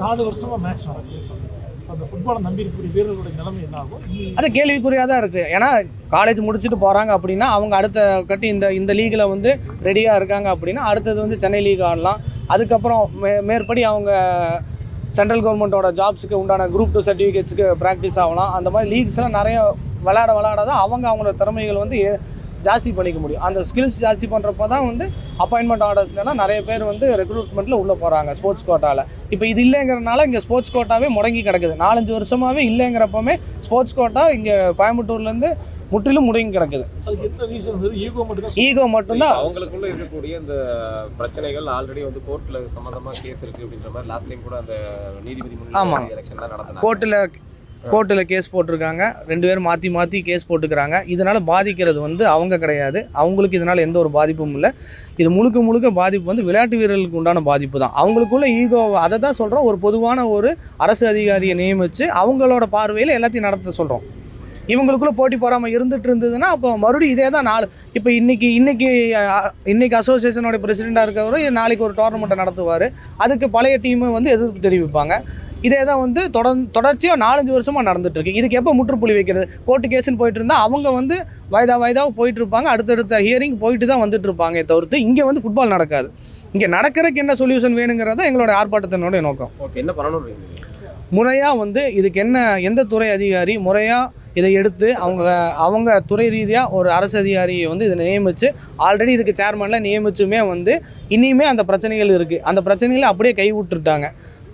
நாலு வருஷமா மேட்ச் நடக்குது சொல்லுங்க அந்த ஃபுட்பாலை நம்பி இருக்கிற வீரர்களுடைய நிலைமை என்ன ஆகும் அது கேள்விக்குறியாக தான் இருக்குது ஏன்னா காலேஜ் முடிச்சுட்டு போகிறாங்க அப்படின்னா அவங்க அடுத்த கட்டி இந்த இந்த லீகில் வந்து ரெடியாக இருக்காங்க அப்படின்னா அடுத்தது வந்து சென்னை லீக் ஆடலாம். அதுக்கப்புறம் மே மேற்படி அவங்க சென்ட்ரல் கவர்மெண்ட்டோட ஜாப்ஸுக்கு உண்டான குரூப் டூ சர்டிஃபிகேட்ஸுக்கு ப்ராக்டிஸ் ஆகலாம். அந்த மாதிரி லீக்ஸ்லாம் நிறைய விளாட விளாட தான் அவங்க அவங்களோட திறமைகள் வந்து ஜாஸ்தி பண்ணிக்க முடியும். அந்த ஸ்கில்ஸ் ஜாஸ்தி பண்ணுறப்ப தான் வந்து அப்பாயின்மெண்ட் ஆர்டர்ஸ்லாம் நிறைய பேர் வந்து ரெக்ரூட்மெண்ட்டில் உள்ளே போகிறாங்க ஸ்போர்ட்ஸ் கோட்டாவில் இப்போ இது இல்லைங்கிறனால இங்கே ஸ்போர்ட்ஸ் கோட்டாவே முடங்கி கிடக்குது. நாலஞ்சு வருஷமாகவே இல்லைங்கிறப்பமே ஸ்போர்ட்ஸ் கோட்டா இங்கே கோயம்புத்தூர்லேருந்து முற்றிலும் முடங்கி கிடக்குது. ஈகோ மட்டும் தான் ஈகோ மட்டும்தான் அவங்களுக்குள்ள இருக்கக்கூடிய இந்த பிரச்சனைகள் ஆல்ரெடி வந்து கோர்ட்ல சம்பந்தமா கேஸ் இருக்கு அப்படின்ற மாதிரி லாஸ்ட் டைம் கூட அந்த நீதிபதி ஆமா. முன்னிலை எலெக்ஷன் தான் நடத்தினாங்க கோர்ட்டில் கோர்ட்டில் கேஸ் போட்டிருக்காங்க. ரெண்டு பேரும் மாற்றி மாற்றி கேஸ் போட்டுக்கிறாங்க. இதனால் பாதிக்கிறது வந்து அவங்க கிடையாது. அவங்களுக்கு இதனால் எந்த ஒரு பாதிப்பும் இல்லை. இது முழுக்க முழுக்க பாதிப்பு வந்து விளையாட்டு வீரர்களுக்கு உண்டான பாதிப்பு தான். அவங்களுக்குள்ள ஈகோ அதை தான் சொல்கிறோம் ஒரு பொதுவான ஒரு அரசு அதிகாரியை நியமித்து அவங்களோட பார்வையில் எல்லாத்தையும் நடத்த சொல்கிறோம் இவங்களுக்குள்ள போட்டி போறாமல் இருந்துட்டு இருந்ததுன்னா அப்போ மறுபடியும் இதே தான் நாலு இப்போ இன்றைக்கி இன்றைக்கி இன்றைக்கி அசோசியேஷனோட பிரசிடெண்ட்டாக இருக்கவர் நாளைக்கு ஒரு டோர்னமெண்ட்டை நடத்துவார். அதுக்கு பழைய டீமு வந்து எதிர்ப்பு தெரிவிப்பாங்க. இதே தான் வந்து தொடர் தொடர்ச்சியாக நாலஞ்சு வருஷமாக நடந்துட்டு இருக்கு இதுக்கு எப்போ முற்றுப்புள்ளி வைக்கிறது? கோர்ட்டு கேஸ்ன்னு போயிட்டு இருந்தால் அவங்க வந்து வயதா வயதாக போயிட்டு இருப்பாங்க அடுத்தடுத்த ஹியரிங் போயிட்டு தான் வந்துட்டு இருப்பாங்க தவிர்த்து இங்கே வந்து ஃபுட்பால் நடக்காது. இங்கே நடக்கிறதுக்கு என்ன சொல்யூஷன் வேணுங்கிறத எங்களோட ஆர்ப்பாட்டத்தினுடைய நோக்கம். ஓகே என்ன பண்ணணும் முறையாக வந்து இதுக்கு என்ன எந்த துறை அதிகாரி முறையாக இதை எடுத்து அவங்க அவங்க துறை ரீதியாக ஒரு அரசு அதிகாரியை வந்து இதை நியமித்து ஆல்ரெடி இதுக்கு சேர்மனில் நியமிச்சுமே வந்து இனியுமே அந்த பிரச்சனைகள் இருக்குது அந்த பிரச்சனைகளை அப்படியே கை விட்டுட்டாங்க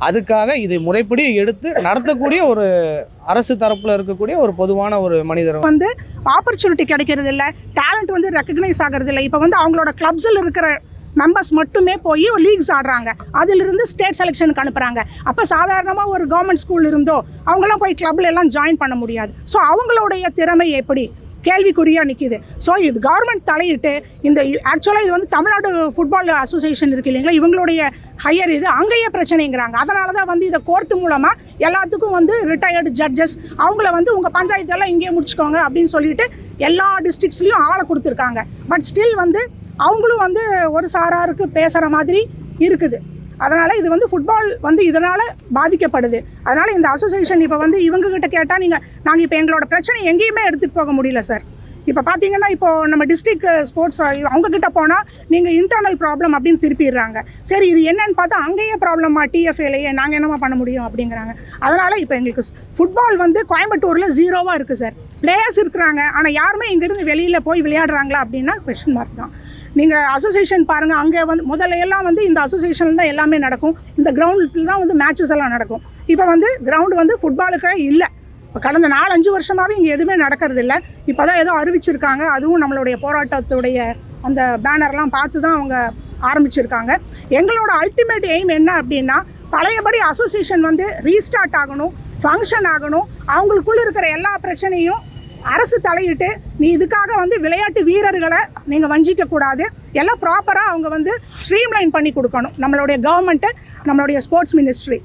அதுக்காக இது முறைப்படி எடுத்து நடத்தக்கூடிய ஒரு அரசு தரப்பில் இருக்கக்கூடிய ஒரு பொதுவான ஒரு மனிதர் வந்து ஆப்பர்ச்சுனிட்டி கிடைக்கிறது இல்லை டேலண்ட் வந்து ரெக்கக்னைஸ் ஆகிறது இல்லை இப்போ வந்து அவங்களோட கிளப்ஸில் இருக்கிற மெம்பர்ஸ் மட்டுமே போய் லீக்ஸ் ஆடுறாங்க. அதிலிருந்து ஸ்டேட் செலெக்ஷனுக்கு அனுப்புகிறாங்க அப்போ சாதாரணமாக ஒரு கவர்மெண்ட் ஸ்கூல் இருந்தோ அவங்களாம் போய் கிளப்ல எல்லாம் ஜாயின் பண்ண முடியாது. ஸோ அவங்களுடைய திறமை எப்படி? கேள்விக்குறியாக நிற்கிது ஸோ இது கவர்மெண்ட் தலையிட்டு இந்த ஆக்சுவலாக இது வந்து தமிழ்நாடு ஃபுட்பால் அசோசியேஷன் இருக்கு இல்லைங்களா? இவங்களுடைய ஹையர் இது. அங்கேயே பிரச்சனைங்கிறாங்க. அதனால தான் வந்து இதை கோர்ட்டு மூலமாக எல்லாத்துக்கும் வந்து ரிட்டையர்டு ஜட்ஜஸ் அவங்கள வந்து உங்கள் பஞ்சாயத்தெல்லாம் இங்கேயே முடிச்சுக்கோங்க அப்படின்னு சொல்லிட்டு எல்லா டிஸ்ட்ரிக்ஸ்லேயும் ஆளை கொடுத்துருக்காங்க. பட் ஸ்டில் வந்து அவங்களும் வந்து ஒரு சாராருக்கு பேசுகிற மாதிரி இருக்குது. அதனால் இது வந்து ஃபுட்பால் வந்து இதனால் பாதிக்கப்படுது. அதனால் இந்த அசோசியேஷன் இப்போ வந்து இவங்ககிட்ட கேட்டால் நீங்கள் நாங்கள் இப்போ எங்களோட பிரச்சனை எங்கேயுமே எடுத்துகிட்டு போக முடியல சார் இப்போ பார்த்தீங்கன்னா இப்போ நம்ம டிஸ்ட்ரிக்ட் ஸ்போர்ட்ஸ் அவங்கக்கிட்ட போனால் நீங்கள் இன்டர்னல் ப்ராப்ளம் அப்படின்னு திருப்பிடுறாங்க. சரி இது என்னன்னு பார்த்தா அங்கேயே ப்ராப்ளமா டிஎஃப்ஏலையே நாங்கள் என்னமா பண்ண முடியும் அப்படிங்கிறாங்க. அதனால் இப்போ எங்களுக்கு ஃபுட்பால் வந்து கோயம்புத்தூரில் ஜீரோவாக இருக்குது சார் பிளேயர்ஸ் இருக்கிறாங்க ஆனால் யாருமே இங்கேருந்து வெளியில் போய் விளையாடுறாங்களா அப்படின்னா கொஷின் மார்க் தான். நீங்கள் அசோசியேஷன் பாருங்கள் அங்கே வந்து முதல்ல எல்லாம் வந்து இந்த அசோசியேஷனில் தான் எல்லாமே நடக்கும். இந்த கிரவுண்டில் தான் வந்து மேட்சஸ் எல்லாம் நடக்கும். இப்போ வந்து கிரவுண்டு வந்து ஃபுட்பாலுக்கே இல்லை. இப்போ கடந்த நாலஞ்சு வருஷமாகவே இங்கே எதுவுமே நடக்கிறது இல்லை இப்போ தான் ஏதோ அறிவிச்சிருக்காங்க. அதுவும் நம்மளுடைய போராட்டத்துடைய அந்த பேனர்லாம் பார்த்து தான் அவங்க ஆரம்பிச்சிருக்காங்க. எங்களோட அல்டிமேட் எய்ம் என்ன அப்படின்னா பழையபடி அசோசியேஷன் வந்து ரீஸ்டார்ட் ஆகணும் ஃபங்க்ஷன் ஆகணும். அவங்களுக்குள்ளே இருக்கிற எல்லா பிரச்சனையும் அரசு தலையிட்டு நீ இதுக்காக வந்து விளையாட்டு வீரர்களை நீங்கள் வஞ்சிக்க கூடாது. எல்லாம் ப்ராப்பராக அவங்க வந்து ஸ்ட்ரீம்லைன் பண்ணி கொடுக்கணும். நம்மளுடைய கவர்மெண்ட்டு நம்மளுடைய ஸ்போர்ட்ஸ் மினிஸ்ட்ரி